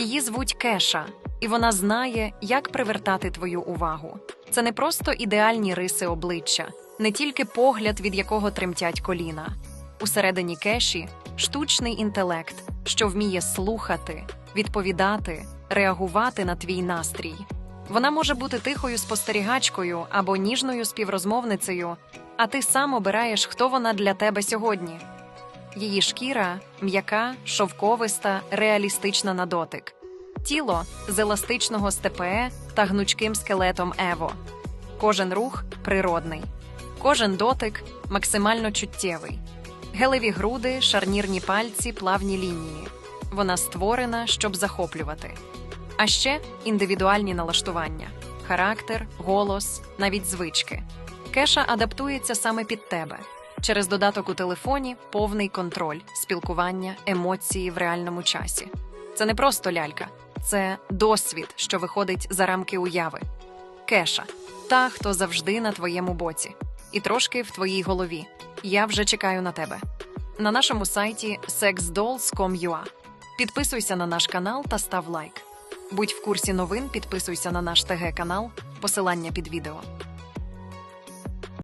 Її звуть Кеша, і вона знає, як привертати твою увагу. Це не просто ідеальні риси обличчя, не тільки погляд, від якого тремтять коліна. Усередині кеші штучний інтелект, що вміє слухати, відповідати, реагувати на твій настрій. Вона може бути тихою спостерігачкою або ніжною співрозмовницею, а ти сам обираєш, хто вона для тебе сьогодні. Її шкіра м'яка, шовковиста, реалістична на дотик. Тіло з еластичного степе та гнучким скелетом Ево. Кожен рух природний, кожен дотик максимально чуттєвий. Гелеві груди, шарнірні пальці, плавні лінії. Вона створена, щоб захоплювати. А ще індивідуальні налаштування, характер, голос, навіть звички. Кеша адаптується саме під тебе. Через додаток у телефоні повний контроль, спілкування, емоції в реальному часі. Це не просто лялька, це досвід, що виходить за рамки уяви. Кеша та, хто завжди на твоєму боці, і трошки в твоїй голові. Я вже чекаю на тебе. На нашому сайті sexdolls.com.ua. Підписуйся на наш канал та став лайк. Будь в курсі новин, підписуйся на наш ТГ канал, посилання під відео.